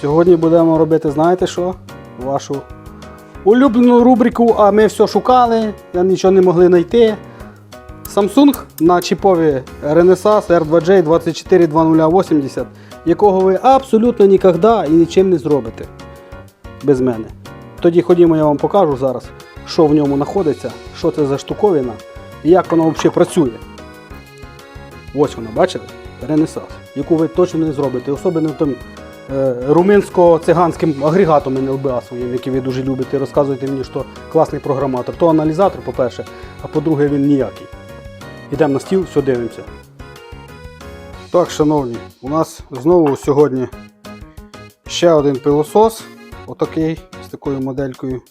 Сьогодні будемо робити, знаєте що? Вашу улюблену рубрику, а ми все шукали, нічого не могли знайти. Samsung на чіпові Renesas R2J 242080, якого ви абсолютно ніколи і нічим не зробите без мене. Тоді ходімо, я вам покажу зараз, що в ньому знаходиться, що це за штуковина і як воно взагалі працює. Ось вона, бачили? Ренесанс, яку ви точно не зробите, особливо тим е, румунсько-циганським агрегатом НЛБА своїм, який ви дуже любите. Розказуєте мені, що класний програматор. То аналізатор, по-перше, а по-друге, він ніякий. Йдемо на стіл, все дивимося. Так, шановні, у нас знову сьогодні ще один пилосос. Отакий з такою моделькою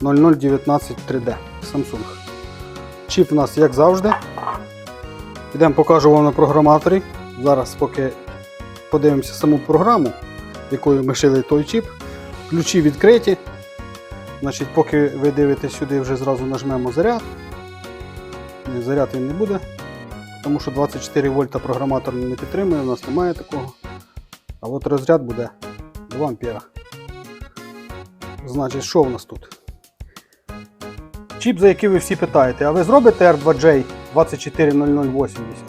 0019 3D Samsung. Чіп у нас, як завжди. Підемо покажу вам на програматорі. Зараз, поки подивимося саму програму, якою ми шили той чіп. Ключі відкриті. Значить, поки ви дивитесь сюди, вже зразу нажмемо заряд. Заряд він не буде, тому що 24 вольта програматор не підтримує, у нас немає такого. А от розряд буде 2 ампера. Значить, що в нас тут? Чіп, за який ви всі питаєте, а ви зробите R2J 240080?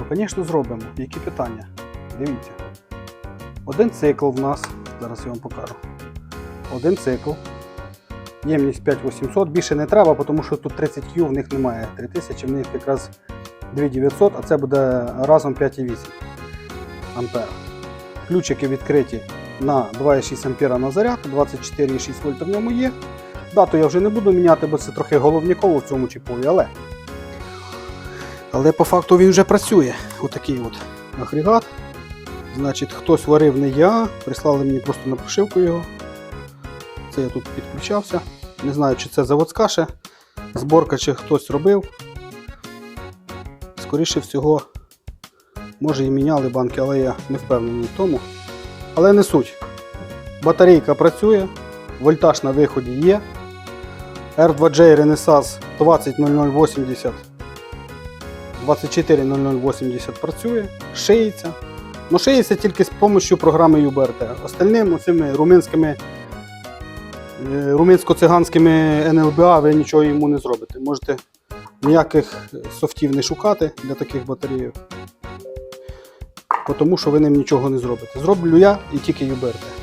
Ну, звісно, зробимо. Які питання? Дивіться. Один цикл в нас, зараз я вам покажу. Один цикл. Ємність 5800, більше не треба, тому що тут 30Q в них немає. 3000 в них якраз 2900, а це буде разом 5,8 ампера. Ключики відкриті на 2,6 ампера на заряд, 24,6 вольта в ньому є. Дату я вже не буду міняти, бо це трохи головніково в цьому чіпові, але. Але по факту він вже працює. Отакий от агрегат. Значить, хтось варив не я, прислали мені просто на прошивку його. Це я тут підключався. Не знаю, чи це заводська ще зборка, чи хтось робив. Скоріше всього, може і міняли банки, але я не впевнений в тому. Але не суть. Батарейка працює, вольтаж на виході є. R2J Renesas 200080 240080 працює, шиється. Ну, шиється тільки з допомогою програми UBRT. Остальним цими румунськими е, румунсько-циганськими НЛБА ви нічого йому не зробите. Можете ніяких софтів не шукати для таких батареїв, тому що ви ним нічого не зробите. Зроблю я і тільки UBRT.